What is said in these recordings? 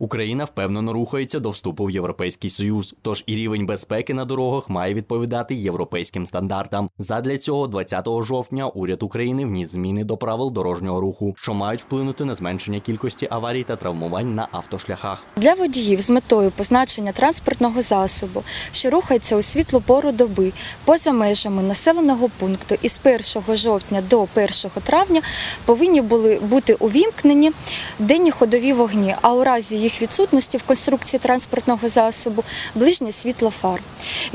Україна впевнено рухається до вступу в Європейський Союз, тож і рівень безпеки на дорогах має відповідати європейським стандартам. Задля цього 20 жовтня уряд України вніс зміни до правил дорожнього руху, що мають вплинути на зменшення кількості аварій та травмувань на автошляхах. Для водіїв з метою позначення транспортного засобу, що рухається у світлу пору доби поза межами населеного пункту із 1 жовтня до 1 травня повинні були бути увімкнені денні ходові вогні, а у разі їх відсутності в конструкції транспортного засобу ближнє світло фар.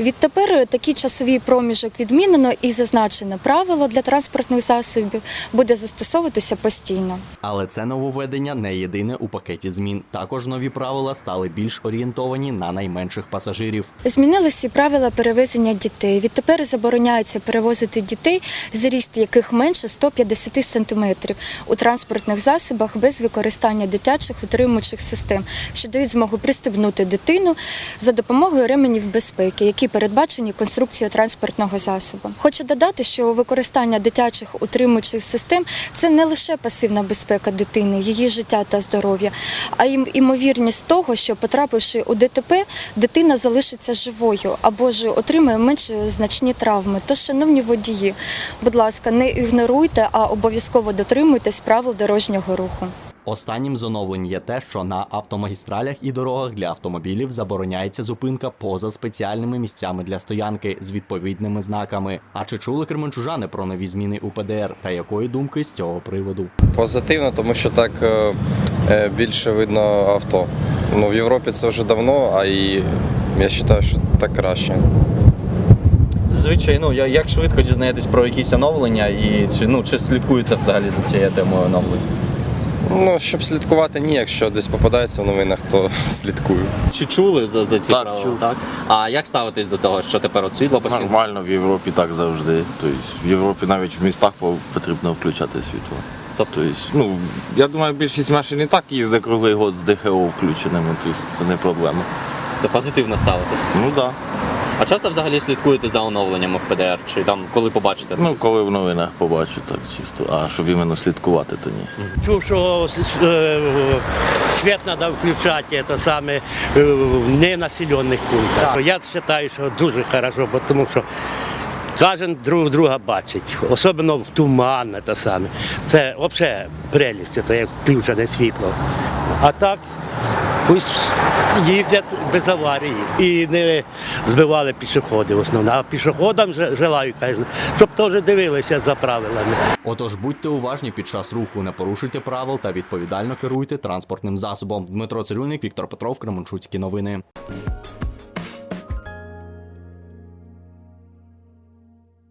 Відтепер такий часовий проміжок відмінено і зазначене правило для транспортних засобів буде застосовуватися постійно. Але це нововведення не єдине у пакеті змін. Також нові правила стали більш орієнтовані на найменших пасажирів. Змінилися і правила перевезення дітей. Відтепер забороняється перевозити дітей, зріст яких менше 150 см у транспортних засобах без використання дитячих утримуючих систем, що дають змогу пристебнути дитину за допомогою ременів безпеки, які передбачені конструкцією транспортного засобу. Хочу додати, що використання дитячих утримуючих систем це не лише пасивна безпека дитини, її життя та здоров'я, а й імовірність того, що потрапивши у ДТП, дитина залишиться живою або ж отримає менш значні травми. Тож, шановні водії, будь ласка, не ігноруйте, а обов'язково дотримуйтесь правил дорожнього руху. Останнім з оновлень є те, що на автомагістралях і дорогах для автомобілів забороняється зупинка поза спеціальними місцями для стоянки з відповідними знаками. А чи чули кременчужани про нові зміни у ПДР та якої думки з цього приводу? Позитивно, тому що так е, е, більше видно авто. Ну, в Європі це вже давно, а і я вважаю, що так краще. Зазвичай, ну я- як швидко дізнаєтесь про якісь оновлення і чи ну чи слідкуєте взагалі за цією темою оновлень? Ну, щоб слідкувати, ні, якщо десь попадається в новинах, то слідкую. Чи чули за, за ці Так, правила? чув. Так. А як ставитесь до того, що тепер от світло постійно? Нормально в Європі так завжди. Тобто в Європі навіть в містах по- потрібно включати світло. Тобто- Тобто, ну, я думаю, більшість машин і так їздить круглий год з ДХО включеними, тобто це не проблема. То позитивно ставитесь. Ну так. Да. А часто взагалі слідкуєте за оновленнями в ПДР? Чи там коли побачите? Ну, коли в новинах побачу, так чисто. А щоб іменно слідкувати, то ні. Чув, що е, світ треба включати це саме е, в ненаселених пунктах. Я вважаю, що дуже хорошо, бо тому що кожен друг друга бачить, особливо в туман це саме. Це взагалі прелість, це як включене світло. А так пусть їздять без аварії і не збивали пішоходи в основному. А пішоходам же- желаю, конечно, щоб теж дивилися за правилами. Отож, будьте уважні під час руху, не порушуйте правил та відповідально керуйте транспортним засобом. Дмитро Цирюльник, Віктор Петров, Кременчуцькі новини.